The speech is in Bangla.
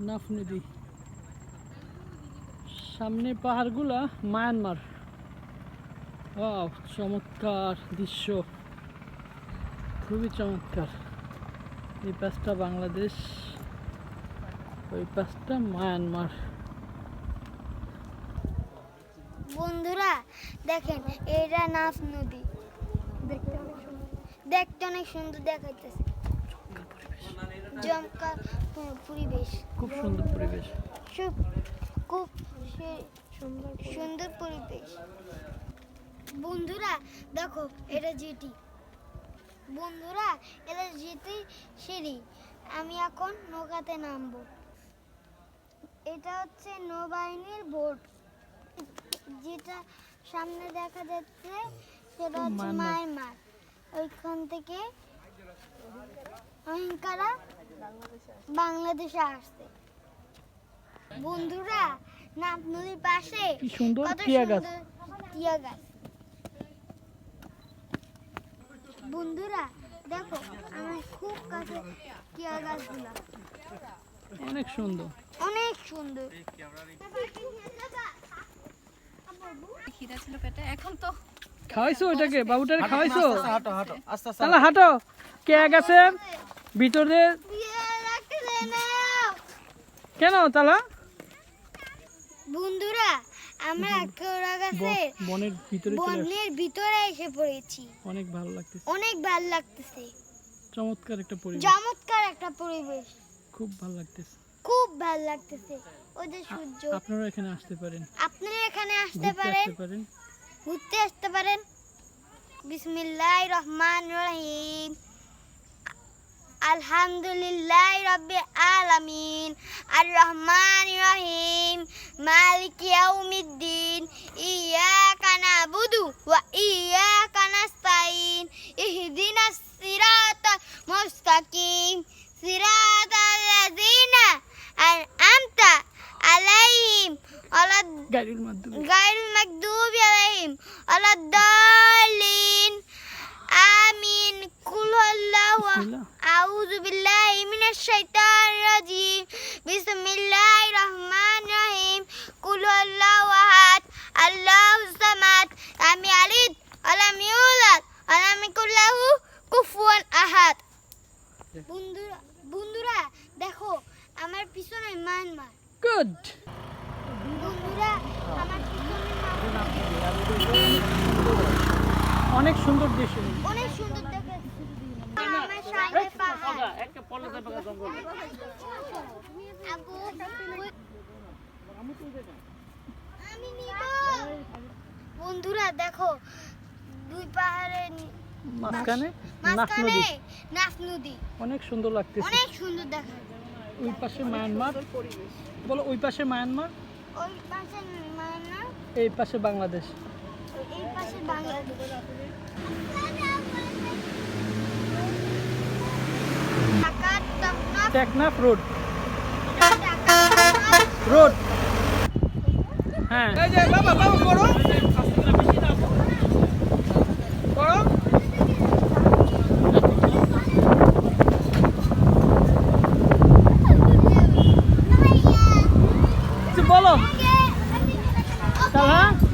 নাফ নদী সামনে পাহাড়গুলা মায়ানমার। চমৎকার দৃশ্য। খুবই চমৎকার। এই পাশটা বাংলাদেশ, ওই পাশটা মায়ানমার। বন্ধুরা, দেখেন এটা নাফ নদী। দেখতে অনেক সুন্দর দেখাইতেছে। জমকা পরিবেশ। খুব সুন্দর পরিবেশ। খুব খুব সুন্দর পরিবেশ। বন্ধুরা দেখো এটা যেটি বন্ধুরা এটা যেটি সিঁড়ি। আমি এখন নৌকাতে নামবো। এটা হচ্ছে নৌবাহিনীর বোট। যেটা সামনে দেখা যাচ্ছে সেটা হচ্ছে। মায়ানমার। ওইখান থেকে অহিংকারা বাংলাদেশে আসছে। বন্ধুরা নাপ নদীর পাশে কি সুন্দর টিয়া গাছ। টিয়া গাছ। বন্ধুরা দেখো আমার খুব কাছে টিয়া গাছগুলা। অনেক সুন্দর। অনেক সুন্দর। খিদা ছিল পেটে এখন তো খাওয়াইছো ওইটাকে বাবুটারে খাওয়াইছো? হাঁটো হাঁটো আস্তে আস্তে তাহলে হাঁটো। কে গেছে ভিতরে? কেন তালা? বন্ধুরা আমরা গাছে বনের ভিতরে বনের ভিতরে এসে পড়েছি। অনেক ভালো লাগতেছে। অনেক ভালো লাগতেছে। চমৎকার একটা পরিবেশ। চমৎকার একটা পরিবেশ। খুব ভালো লাগতেছে। খুব ভালো লাগতেছে। ওই যে সূর্য। আপনারা এখানে আসতে পারেন। আপনারা এখানে আসতে ঘুরতে পারেন আসতে পারেন। ঘুরতে আসতে পারেন। বিসমিল্লাহ রহমান রহিম। আলহামদুলিল্লাহ রব্বি আলামিন। আর রহমান রহিম মালিক ইয়াউমিদ্দিন। ইয়াকা নাবুদু ওয়া ইয়াকা নাস্তাইন ইহদিনাস সিরাতাল মুস্তাকিম। সিরাতাল লাযিনা আনআমতা আলাইহিম। ওয়ালাদ গায়রুল মাগদুবি। আলাইহিম। ওয়ালাদ আমিন কুল আল্লাহু আউযু বিল্লাহি মিনাশ শাইতানির রাজিম। বিসমিল্লাহির রহমানির রহিম। কুল আল্লাহু আহাদ আল্লাহু সামাদ। আমি আলিদ আলাম ইউলাদ আলাম কুল্লাহু কুফুয়ান আহাদ। বন্ধুরা বন্ধুরা দেখো আমার পিছনে মানমার গুড বন্ধুরা আমার পিছনে মানমার অনেক সুন্দর দৃশ্য অনেক সুন্দর দেখে। পাহাড়। বন্ধুরা দেখো দুই পাহাড়ের মাঝখানে? নাফ নদী নাফ নদী অনেক সুন্দর লাগতেছে। অনেক সুন্দর দেখা। ওই পাশে মায়ানমার। বলো ওই পাশে মায়ানমার? ওই পাশে মায়ানমার। এই পাশে Bangladesh. banget. Teknaf road road হ্যাঁ এই যে বাবা বাবা করো করো বলো তাহলে